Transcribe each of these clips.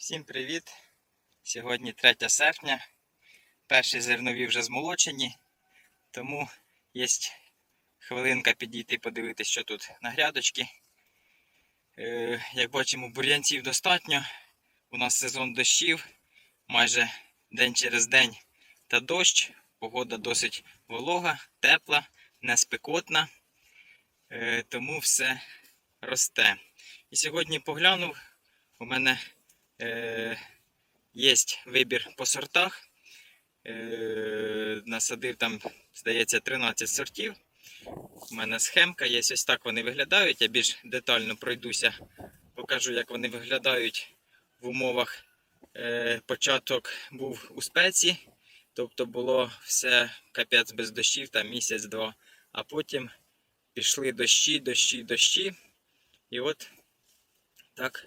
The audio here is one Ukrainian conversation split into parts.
Всім привіт! Сьогодні 3 серпня. Перші зернові вже змолочені, тому є хвилинка підійти подивитися, що тут на грядочки. Е, як бачимо, бур'янців достатньо. У нас сезон дощів, майже день через день та дощ. Погода досить волога, тепла, не спекотна, Е, тому все росте. І сьогодні поглянув, у мене Є вибір по сортах. Е, насадив там, здається, 13 сортів. У мене схемка є, ось так вони виглядають. Я більш детально пройдуся, покажу, як вони виглядають в умовах. Е, початок був у спеці, тобто було все капець без дощів, там місяць-два. А потім пішли дощі, дощі, дощі. І от так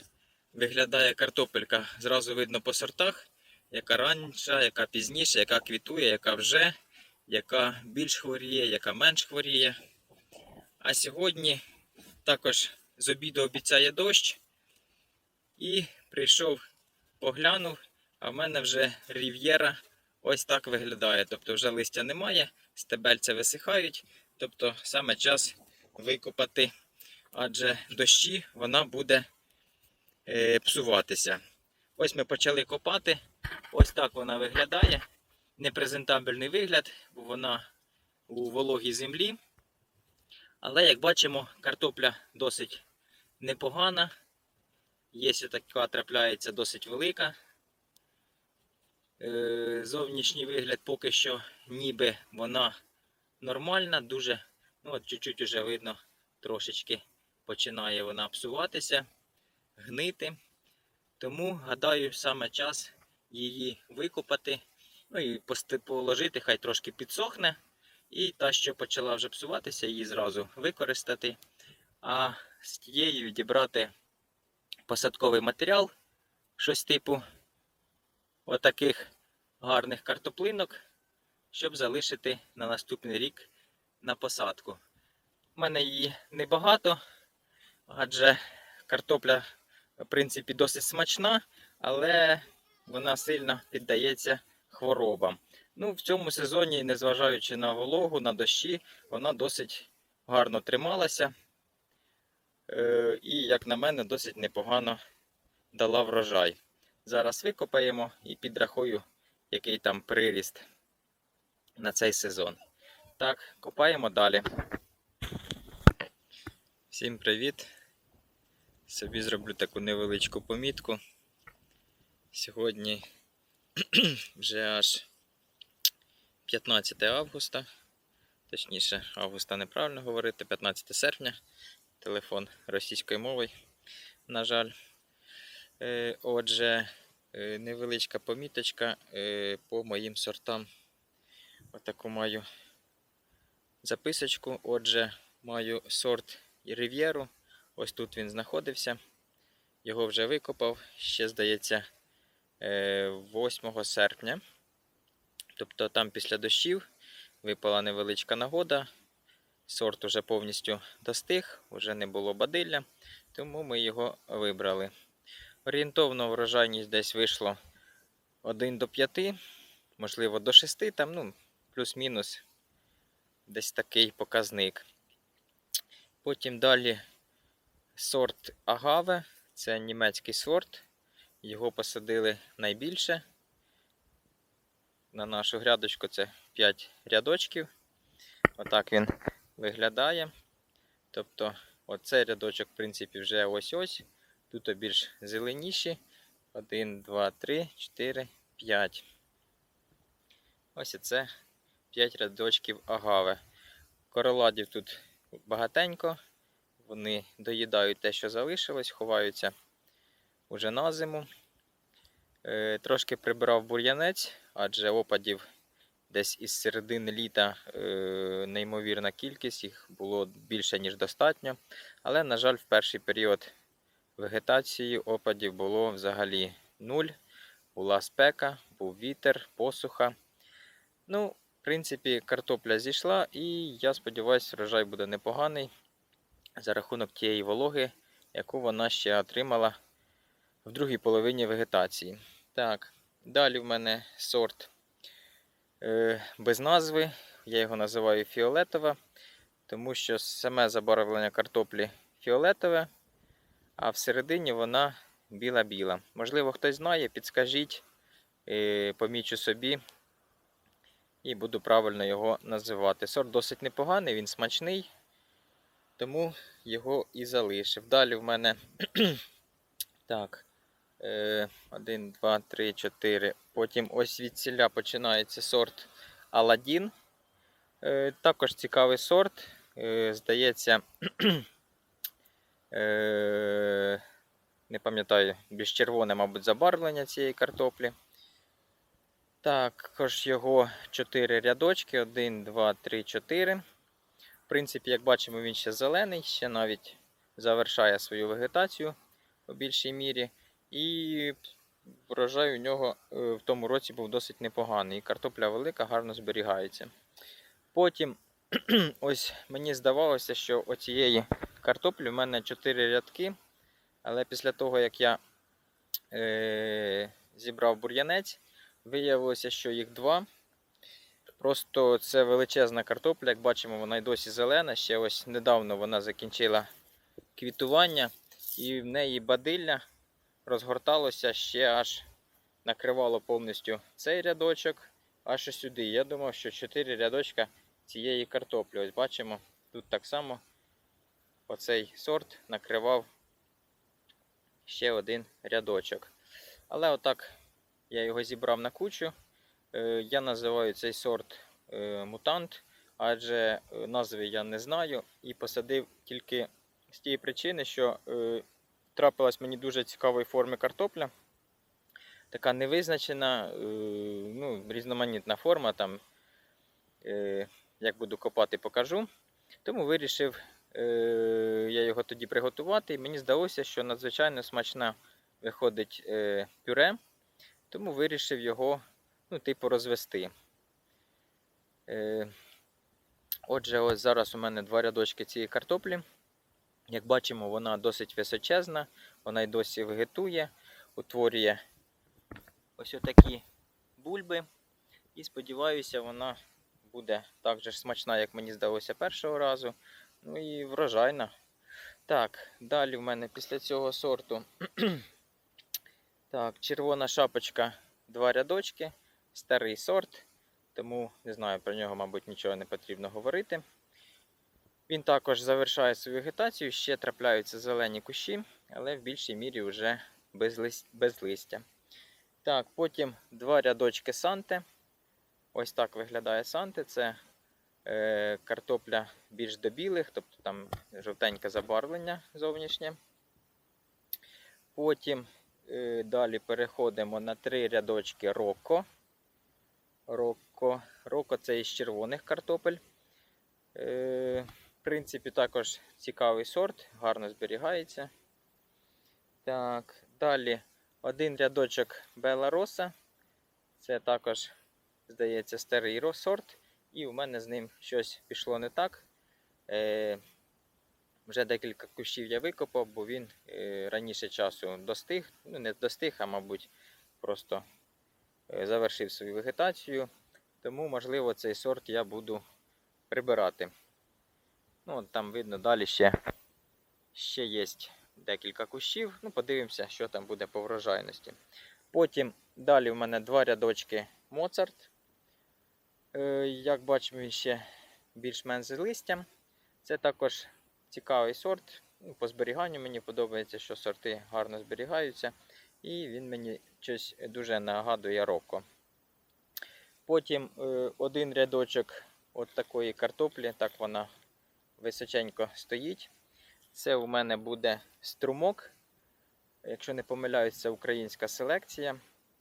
виглядає картопелька. Зразу видно по сортах, яка раніша, яка пізніше, яка квітує, яка вже, яка більш хворіє, яка менш хворіє. А сьогодні також з обіду обіцяє дощ. І прийшов, поглянув, а в мене вже рів'єра ось так виглядає. Тобто вже листя немає, стебельця висихають. Тобто саме час викопати, адже дощі вона буде псуватися. Ось ми почали копати. Ось так вона виглядає. Непрезентабельний вигляд, бо вона у вологій землі. Але, як бачимо, картопля досить непогана. Є така трапляється досить велика. Е, Зовнішній вигляд поки що ніби вона нормальна, дуже, ну от чуть-чуть вже видно, трошечки починає вона псуватися гнити. Тому, гадаю, саме час її викопати. Ну і положити, хай трошки підсохне. І та, що почала вже псуватися, її зразу використати. А з тією відібрати посадковий матеріал, щось типу отаких гарних картоплинок, щоб залишити на наступний рік на посадку. У мене її небагато, адже картопля в принципі, досить смачна, але вона сильно піддається хворобам. Ну, в цьому сезоні, незважаючи на вологу, на дощі, вона досить гарно трималася. Е, і, як на мене, досить непогано дала врожай. Зараз викопаємо і підрахую, який там приріст на цей сезон. Так, копаємо далі. Всім привіт! Собі зроблю таку невеличку помітку. Сьогодні вже аж 15 августа, точніше, августа неправильно говорити, 15 серпня. Телефон російською мовою, на жаль. Е, Отже, е, невеличка поміточка е, по моїм сортам. Отаку маю записочку. Отже, маю сорт Рив'єру. Ось тут він знаходився. Його вже викопав, ще, здається, 8 серпня. Тобто там після дощів випала невеличка нагода. Сорт уже повністю достиг, вже не було бадилля, тому ми його вибрали. Орієнтовно врожайність десь вийшло 1 до 5, можливо, до 6, там, ну, плюс-мінус десь такий показник. Потім далі Сорт агаве це німецький сорт. Його посадили найбільше. На нашу грядочку це 5 рядочків. Отак він виглядає. Тобто, оцей рядочок, в принципі, вже ось-ось. Тут більш зеленіші. 1, 2, 3, 4, 5. Ось це 5 рядочків агаве. Короладів тут багатенько. Вони доїдають те, що залишилось, ховаються уже на зиму. Е, Трошки прибирав бур'янець, адже опадів десь із середини літа е, неймовірна кількість, їх було більше, ніж достатньо. Але, на жаль, в перший період вегетації опадів було взагалі нуль. Була спека, був вітер, посуха. Ну, в принципі, картопля зійшла, і я сподіваюся, врожай буде непоганий за рахунок тієї вологи, яку вона ще отримала в другій половині вегетації. Так, далі в мене сорт е, без назви. Я його називаю фіолетова, тому що саме забарвлення картоплі фіолетове, а всередині вона біла-біла. Можливо, хтось знає, підскажіть, е, помічу собі і буду правильно його називати. Сорт досить непоганий, він смачний, тому його і залишив. Далі в мене так. е, Один, два, три, чотири. Потім ось від ціля починається сорт Аладдін. Е, Також цікавий сорт. Е, Здається, е, не пам'ятаю, більш червоне, мабуть, забарвлення цієї картоплі. Також його 4 рядочки. 1, 2, 3, 4. В принципі, як бачимо, він ще зелений, ще навіть завершає свою вегетацію у більшій мірі. І врожай у нього е, в тому році був досить непоганий. І картопля велика, гарно зберігається. Потім, ось мені здавалося, що оцієї картоплі в мене 4 рядки. Але після того, як я е, зібрав бур'янець, виявилося, що їх два. Просто це величезна картопля, як бачимо, вона й досі зелена. Ще ось недавно вона закінчила квітування, і в неї бадилля розгорталося ще аж накривало повністю цей рядочок, аж сюди. Я думав, що 4 рядочка цієї картоплі. Ось бачимо, тут так само оцей сорт накривав ще один рядочок. Але отак я його зібрав на кучу. Е, Я називаю цей сорт е, мутант, адже е, назви я не знаю і посадив тільки з тієї причини, що трапилась мені дуже цікавої форми картопля. Така невизначена, ну, різноманітна форма. Там, як буду копати, покажу. Тому вирішив я його тоді приготувати. Мені здалося, що надзвичайно смачна виходить пюре. Тому вирішив його ну, типу, розвести. Е, отже, ось зараз у мене два рядочки цієї картоплі. Як бачимо, вона досить височезна, вона й досі вегетує, утворює ось отакі бульби. І сподіваюся, вона буде так же смачна, як мені здалося першого разу. Ну і врожайна. Так, далі в мене після цього сорту. так, червона шапочка, два рядочки, старий сорт, тому не знаю, про нього, мабуть, нічого не потрібно говорити. Він також завершає свою вегетацію, ще трапляються зелені кущі, але в більшій мірі вже без, лист... без листя. Так, потім два рядочки санте. Ось так виглядає санте. Це е, картопля більш до білих, тобто там жовтеньке забарвлення зовнішнє. Потім е, далі переходимо на три рядочки роко. Роко, роко це із червоних картопель. Е, в принципі, також цікавий сорт, гарно зберігається. Так, далі один рядочок Белароса. Це також, здається, старий сорт. І у мене з ним щось пішло не так. Е, вже декілька кущів я викопав, бо він е, раніше часу достиг. Ну, не достиг, а мабуть, просто завершив свою вегетацію. Тому, можливо, цей сорт я буду прибирати. Ну, там видно, далі ще, ще є декілька кущів. Ну, подивимося, що там буде по врожайності. Потім далі в мене два рядочки Моцарт. Е, як бачимо, він ще більш-менш з листям. Це також цікавий сорт. По зберіганню мені подобається, що сорти гарно зберігаються. І він мені щось дуже нагадує роко. Потім е, один рядочок от такої картоплі, так вона височенько стоїть. Це у мене буде струмок. Якщо не помиляюсь, це українська селекція.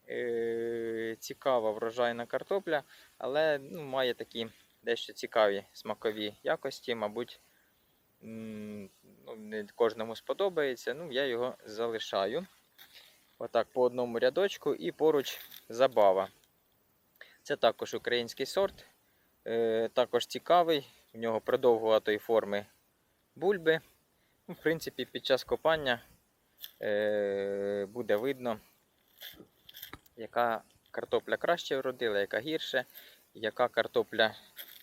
Е, цікава врожайна картопля, але ну, має такі дещо цікаві смакові якості. Мабуть, ну, не кожному сподобається. Ну, я його залишаю. Отак по одному рядочку і поруч забава. Це також український сорт, е, також цікавий, в нього продовгуватої форми бульби. Ну, В принципі, під час копання е, буде видно, яка картопля краще вродила, яка гірше, яка картопля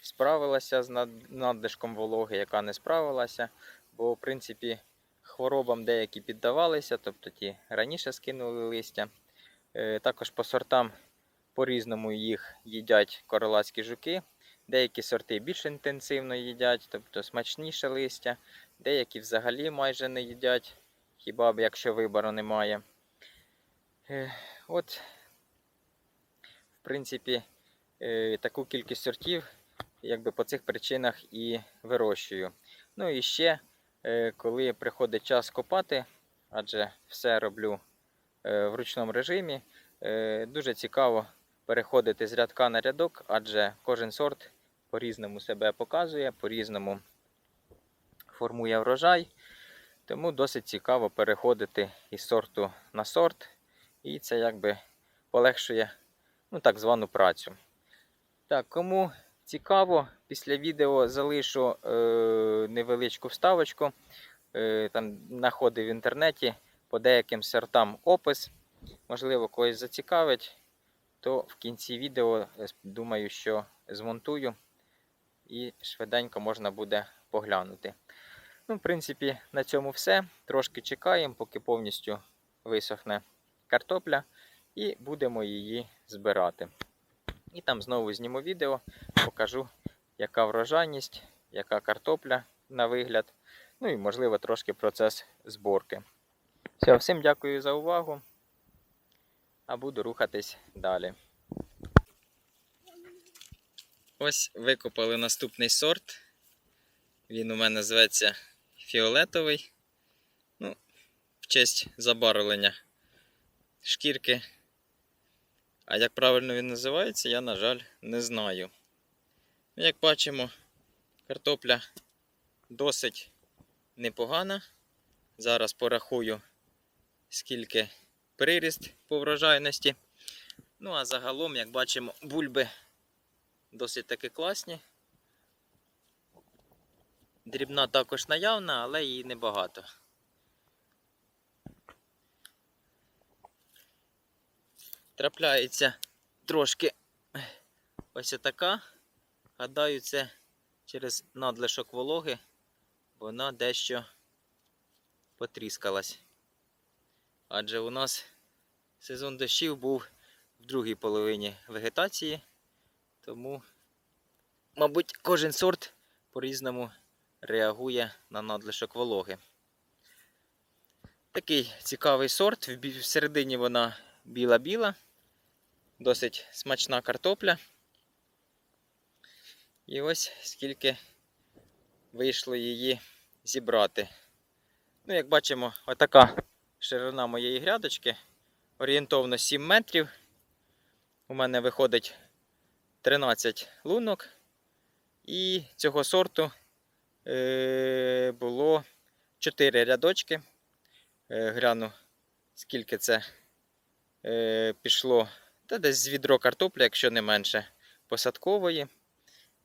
справилася з над- надлишком вологи, яка не справилася. Бо, в принципі, хворобам деякі піддавалися, тобто ті раніше скинули листя. Е, Також по сортам по-різному їх їдять королацькі жуки. Деякі сорти більш інтенсивно їдять, тобто смачніше листя, деякі взагалі майже не їдять, хіба б якщо вибору немає. Е, От, в принципі, е, таку кількість сортів якби по цих причинах і вирощую. Ну і ще, коли приходить час копати, адже все роблю е, в ручному режимі, е, дуже цікаво переходити з рядка на рядок, адже кожен сорт по-різному себе показує, по-різному формує врожай. Тому досить цікаво переходити із сорту на сорт, і це якби полегшує ну, так звану працю. Так, кому цікаво, після відео залишу е, невеличку вставочку. Е, там знаходив в інтернеті по деяким сортам опис. Можливо, когось зацікавить, то в кінці відео е, думаю, що змонтую і швиденько можна буде поглянути. Ну, в принципі, на цьому все. Трошки чекаємо, поки повністю висохне картопля, і будемо її збирати. І там знову зніму відео, покажу, яка врожайність, яка картопля на вигляд. Ну і, можливо, трошки процес зборки. Все, всім дякую за увагу. А буду рухатись далі. Ось викопали наступний сорт. Він у мене зветься фіолетовий. Ну, в честь забарвлення шкірки. А як правильно він називається, я, на жаль, не знаю. Як бачимо, картопля досить непогана. Зараз порахую, скільки приріст по врожайності. Ну, а загалом, як бачимо, бульби досить таки класні. Дрібна також наявна, але її небагато. Трапляється трошки ось така. Гадаю, це через надлишок вологи вона дещо потріскалась. Адже у нас сезон дощів був в другій половині вегетації, тому, мабуть, кожен сорт по-різному реагує на надлишок вологи. Такий цікавий сорт. Всередині вона біла-біла, досить смачна картопля. І ось скільки вийшло її зібрати. Ну, як бачимо, отака ширина моєї грядочки. Орієнтовно 7 метрів. У мене виходить 13 лунок. І цього сорту е, було 4 рядочки. Е, гляну, скільки це е, пішло. Та десь з відро картоплі, якщо не менше, посадкової.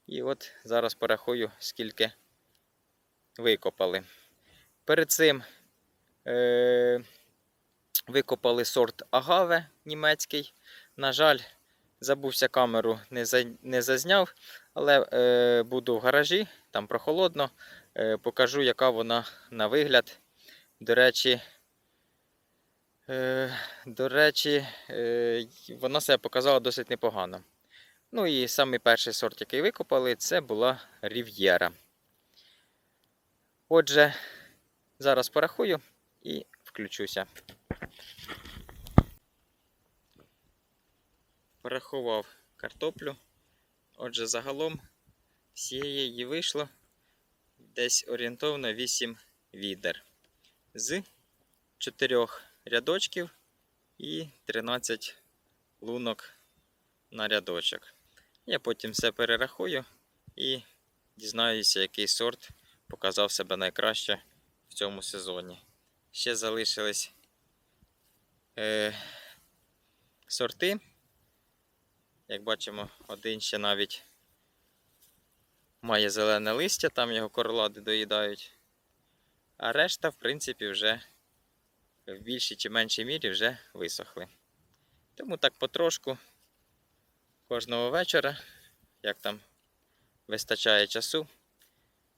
І от зараз порахую, скільки викопали. Перед цим е, викопали сорт агаве німецький. На жаль, забувся камеру, не, за, не зазняв, але е, буду в гаражі, там прохолодно. Е, покажу, яка вона на вигляд. До речі, до речі, е, вона себе показала досить непогано. Ну і самий перший сорт, який викопали, це була Рів'єра. Отже, зараз порахую і включуся. Порахував картоплю. Отже, загалом всієї її вийшло десь орієнтовно 8 відер з 4 рядочків і 13 лунок на рядочок. Я потім все перерахую і дізнаюся, який сорт показав себе найкраще в цьому сезоні. Ще залишились е, сорти. Як бачимо, один ще навіть має зелене листя, там його королади доїдають. А решта, в принципі, вже в більшій чи меншій мірі вже висохли. Тому так потрошку кожного вечора, як там вистачає часу,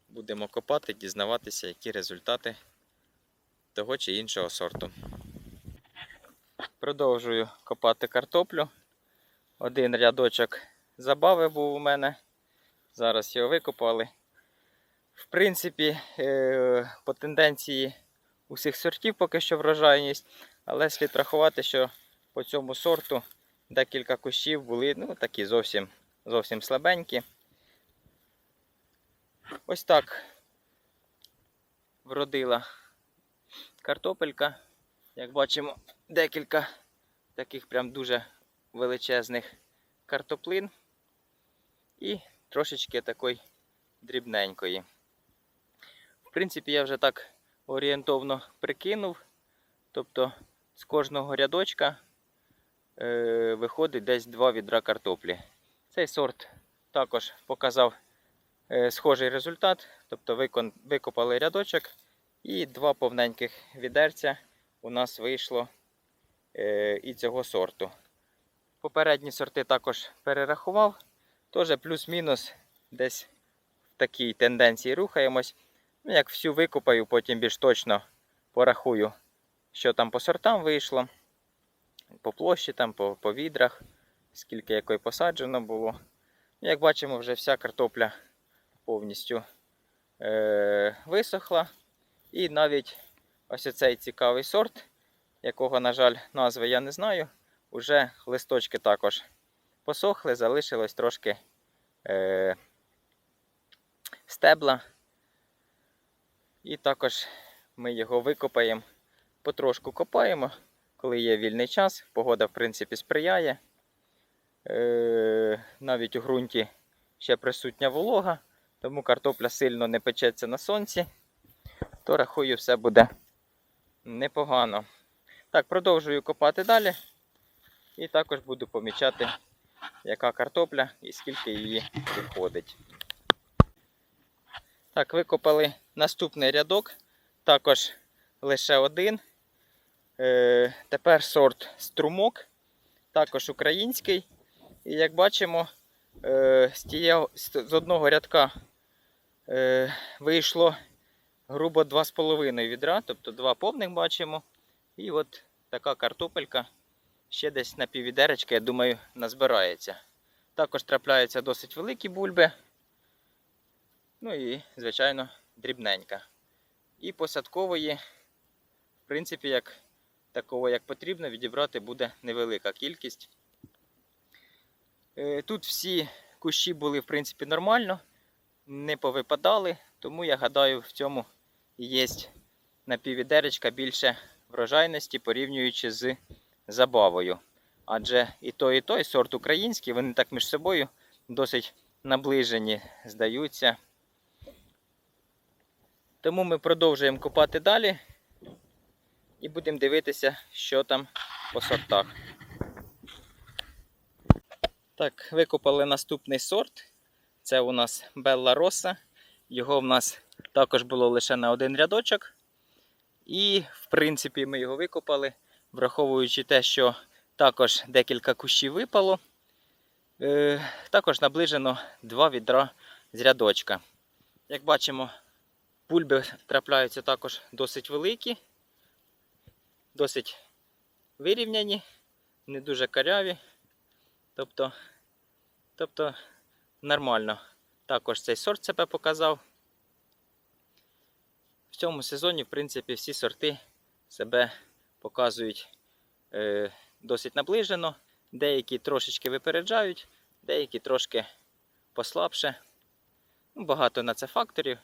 будемо копати, дізнаватися, які результати того чи іншого сорту. Продовжую копати картоплю. Один рядочок забави був у мене. Зараз його викопали. В принципі, е, по тенденції усіх сортів поки що врожайність, але слід рахувати, що по цьому сорту декілька кущів були ну, такі зовсім, зовсім слабенькі. Ось так вродила картопелька. Як бачимо, декілька таких прям дуже величезних картоплин і трошечки такої дрібненької. В принципі, я вже так орієнтовно прикинув. Тобто з кожного рядочка е, виходить десь два відра картоплі. Цей сорт також показав е, схожий результат. Тобто викон, викопали рядочок і два повненьких відерця у нас вийшло е, і цього сорту. Попередні сорти також перерахував. Теж плюс-мінус десь в такій тенденції рухаємось. Ну, як всю викопаю, потім більш точно порахую, що там по сортам вийшло, по площі, там, по, по відрах, скільки якої посаджено було. Ну, Як бачимо, вже вся картопля повністю е- висохла. І навіть ось цей цікавий сорт, якого, на жаль, назви я не знаю, уже листочки також посохли, залишилось трошки е- стебла. І також ми його викопаємо, потрошку копаємо, коли є вільний час. Погода, в принципі, сприяє. Е, навіть у ґрунті ще присутня волога, тому картопля сильно не печеться на сонці, то рахую, все буде непогано. Так, продовжую копати далі. І також буду помічати, яка картопля і скільки її виходить. Так, викопали наступний рядок, також лише один. Е, тепер сорт струмок, також український. І як бачимо, е, з, тіє, з одного рядка е, вийшло грубо 2,5 відра, тобто два повних бачимо. І от така картопелька ще десь на піввідеречки, я думаю, назбирається. Також трапляються досить великі бульби. Ну і, звичайно, дрібненька. І посадкової, в принципі, як такого, як потрібно, відібрати буде невелика кількість. Е, Тут всі кущі були, в принципі, нормально, не повипадали, тому я гадаю, в цьому є на піввідеречка більше врожайності, порівнюючи з забавою. Адже і той, і той сорт український, вони так між собою досить наближені, здаються. Тому ми продовжуємо копати далі і будемо дивитися, що там по сортах. Так, викопали наступний сорт. Це у нас Белла Роса. Його в нас також було лише на один рядочок. І, в принципі, ми його викопали, враховуючи те, що також декілька кущів випало. Е, також наближено два відра з рядочка. Як бачимо, Пульби трапляються також досить великі, досить вирівняні, не дуже каряві. Тобто, тобто нормально також цей сорт себе показав. В цьому сезоні, в принципі, всі сорти себе показують е, досить наближено. Деякі трошечки випереджають, деякі трошки послабше. Ну, Багато на це факторів.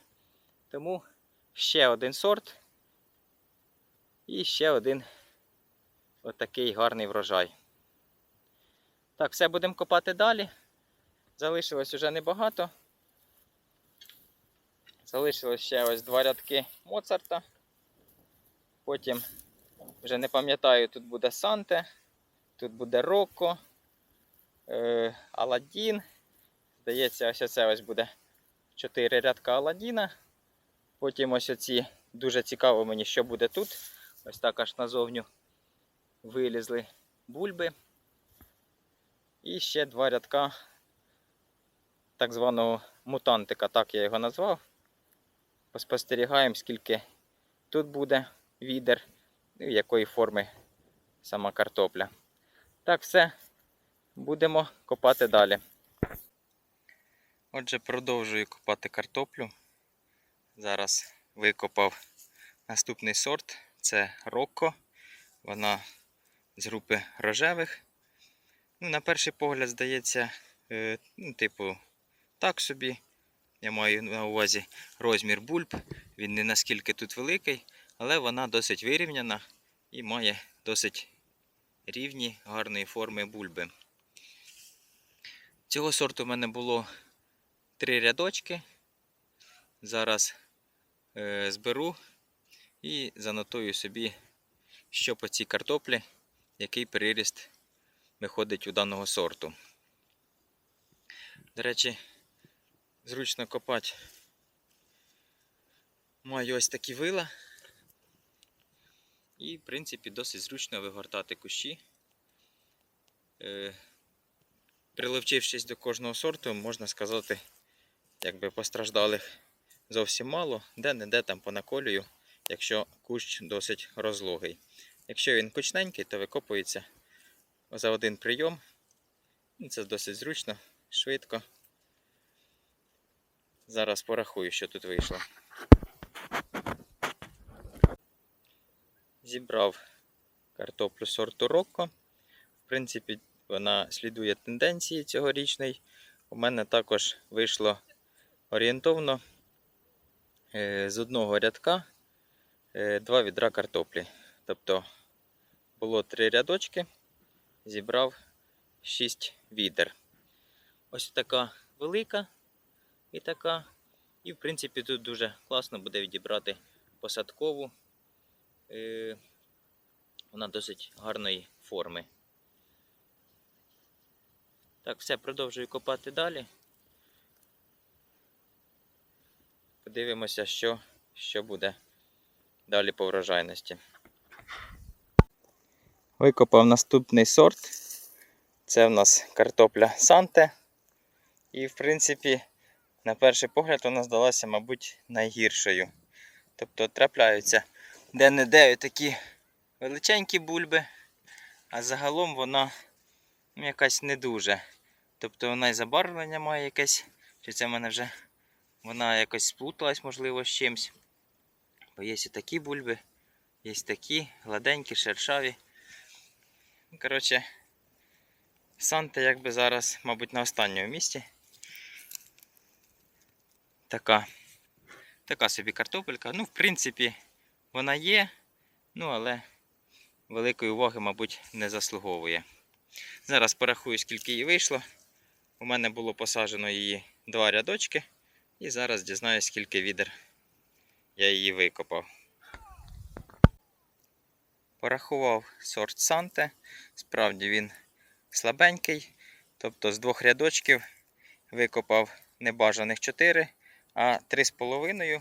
Тому ще один сорт і ще один отакий гарний врожай. Так, все будемо копати далі. Залишилось вже небагато. Залишилось ще ось два рядки Моцарта. Потім, вже не пам'ятаю, тут буде Санте, тут буде Рокко, е, Аладдін. Здається, ось це ось буде 4 рядка Аладдіна. Потім ось оці дуже цікаво мені, що буде тут. Ось так аж назовню вилізли бульби. І ще два рядка так званого мутантика, так я його назвав. Поспостерігаємо, скільки тут буде відер і якої форми сама картопля. Так, все. Будемо копати далі. Отже, продовжую копати картоплю. Зараз викопав наступний сорт. Це Рокко. Вона з групи рожевих. Ну, на перший погляд, здається, е, ну, типу, так собі. Я маю на увазі розмір бульб. Він не наскільки тут великий, але вона досить вирівняна і має досить рівні, гарної форми бульби. Цього сорту в мене було три рядочки. Зараз зберу і занотую собі, що по цій картоплі, який переріст виходить у даного сорту. До речі, зручно копати. Маю ось такі вила. І, в принципі, досить зручно вигортати кущі. Е, Приловчившись до кожного сорту, можна сказати, якби постраждалих зовсім мало, де-не-де там понаколюю, якщо кущ досить розлогий. Якщо він кучненький, то викопується за один прийом. Ну, Це досить зручно, швидко. Зараз порахую, що тут вийшло. Зібрав картоплю сорту Рокко. В принципі, вона слідує тенденції цьогорічної. У мене також вийшло орієнтовно з одного рядка е, два відра картоплі. Тобто було три рядочки, зібрав 6 відер. Ось така велика і така. І в принципі тут дуже класно буде відібрати посадкову. Е, Вона досить гарної форми. Так, все, продовжую копати далі. Подивимося, що, що буде далі по врожайності. Викопав наступний сорт. Це в нас картопля Санте. І, в принципі, на перший погляд вона здалася, мабуть, найгіршою. Тобто трапляються де-не-де такі величенькі бульби, а загалом вона ну, якась не дуже. Тобто вона і забарвлення має якесь, чи це в мене вже вона якось сплуталась, можливо, з чимось. Бо є і такі бульби, є такі гладенькі, шершаві. Коротше, Санта якби зараз, мабуть, на останньому місці. Така. Така собі картопелька. Ну, в принципі, вона є, ну але великої уваги, мабуть, не заслуговує. Зараз порахую, скільки її вийшло. У мене було посаджено її два рядочки. І зараз дізнаюсь, скільки відер я її викопав. Порахував сорт Санте. Справді він слабенький. Тобто з двох рядочків викопав небажаних 4, а 3,5.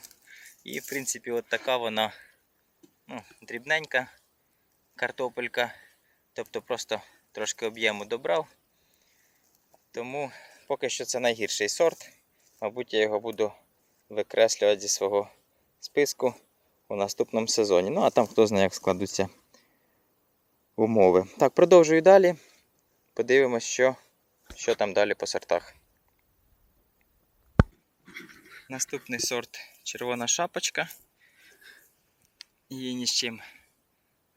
І, в принципі, от така вона ну, дрібненька картопелька. Тобто просто трошки об'єму добрав. Тому поки що це найгірший сорт. Мабуть, я його буду викреслювати зі свого списку у наступному сезоні. Ну, а там хто знає, як складуться умови. Так, продовжую далі. Подивимось, що, що там далі по сортах. Наступний сорт червона шапочка. Її ні з чим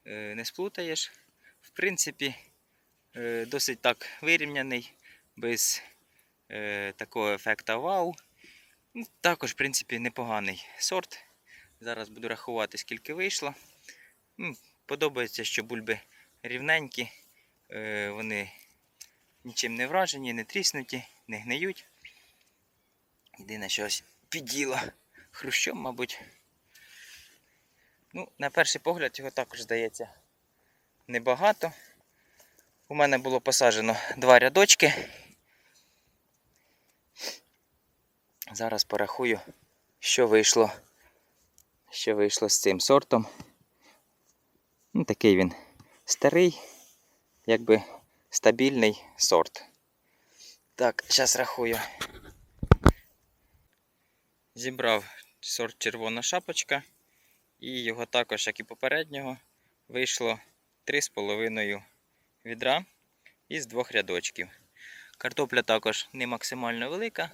е, не сплутаєш. В принципі, е, досить так вирівняний, без е, такого ефекта вау. Ну, Також, в принципі, непоганий сорт. Зараз буду рахувати, скільки вийшло. М, Подобається, що бульби рівненькі, е, вони нічим не вражені, не тріснуті, не гниють. Єдине, що ось піділо хрущом, мабуть. Ну, на перший погляд його також здається небагато. У мене було посаджено два рядочки. Зараз порахую, що вийшло, що вийшло з цим сортом. Ну, такий він старий, якби стабільний сорт. Так, зараз рахую. Зібрав сорт червона шапочка, і його також, як і попереднього, вийшло 3,5 відра із двох рядочків. Картопля також не максимально велика,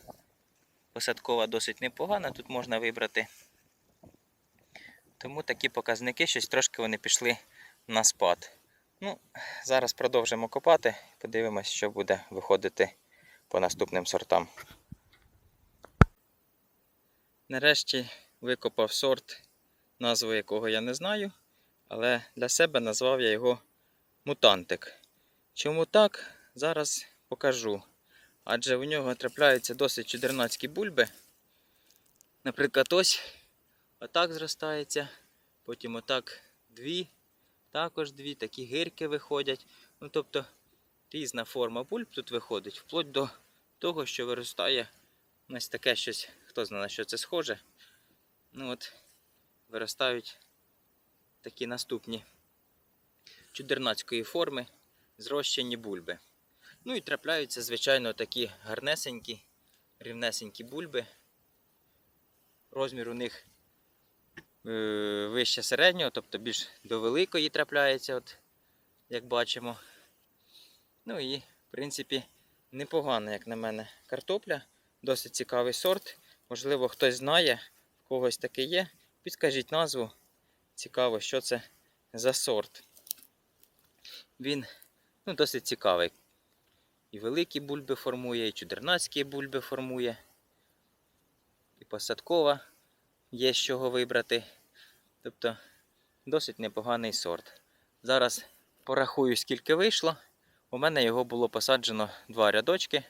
посадкова досить непогана, тут можна вибрати. Тому такі показники, щось трошки вони пішли на спад. Ну, зараз продовжимо копати, подивимось, що буде виходити по наступним сортам. Нарешті викопав сорт, назву якого я не знаю, але для себе назвав я його мутантик. Чому так? Зараз покажу. Адже у нього трапляються досить чудернацькі бульби. Наприклад, ось отак зростається, потім отак дві, також дві, такі гирки виходять. Ну, тобто різна форма бульб тут виходить, вплоть до того, що виростає ось таке щось, хто знає, на що це схоже. Ну от, виростають такі наступні чудернацької форми зрощені бульби. Ну і трапляються, звичайно, такі гарнесенькі, рівнесенькі бульби. Розмір у них е, вище середнього, тобто більш до великої трапляється, от, як бачимо. Ну і, в принципі, непогана, як на мене, картопля. Досить цікавий сорт. Можливо, хтось знає, в когось таке є. Підкажіть назву. Цікаво, що це за сорт. Він ну, досить цікавий. І великі бульби формує, і чудернацькі бульби формує. І посадкова є з чого вибрати. Тобто досить непоганий сорт. Зараз порахую, скільки вийшло. У мене його було посаджено два рядочки.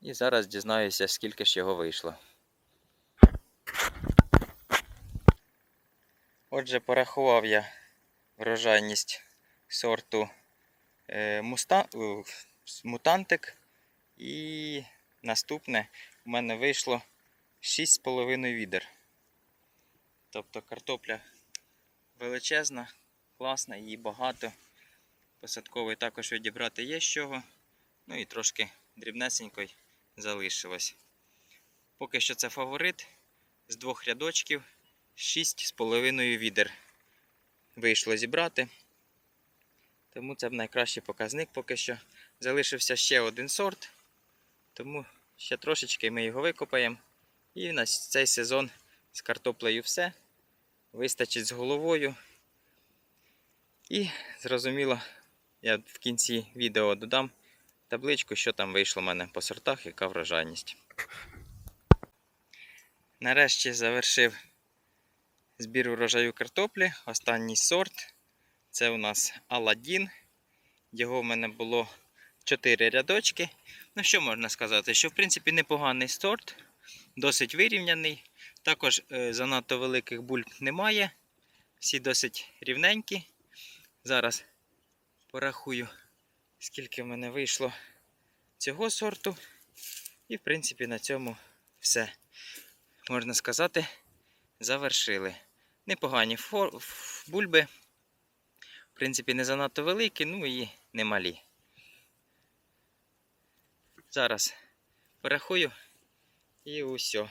І зараз дізнаюся, скільки ж його вийшло. Отже, порахував я врожайність сорту е, муста, е, мутантик. І наступне у мене вийшло 6,5 відер. Тобто картопля величезна, класна, її багато. Посадковий також відібрати є з чого. Ну і трошки дрібнесенько залишилось. Поки що це фаворит з двох рядочків 6,5 відер вийшло зібрати. Тому це найкращий показник поки що. Залишився ще один сорт, тому ще трошечки ми його викопаємо. І на цей сезон з картоплею все. Вистачить з головою. І зрозуміло, я в кінці відео додам табличку, що там вийшло в мене по сортах, яка врожайність. Нарешті завершив збір урожаю картоплі. Останній сорт. Це у нас Аладдін. Його в мене було 4 рядочки. Ну, що можна сказати? Що в принципі непоганий сорт, досить вирівняний. Також е, занадто великих бульб немає. Всі досить рівненькі. Зараз порахую, скільки в мене вийшло цього сорту. І, в принципі, на цьому все. Можна сказати, завершили. Непогані бульби. В принципі, не занадто великі, ну і немалі. Зараз порахую і усе.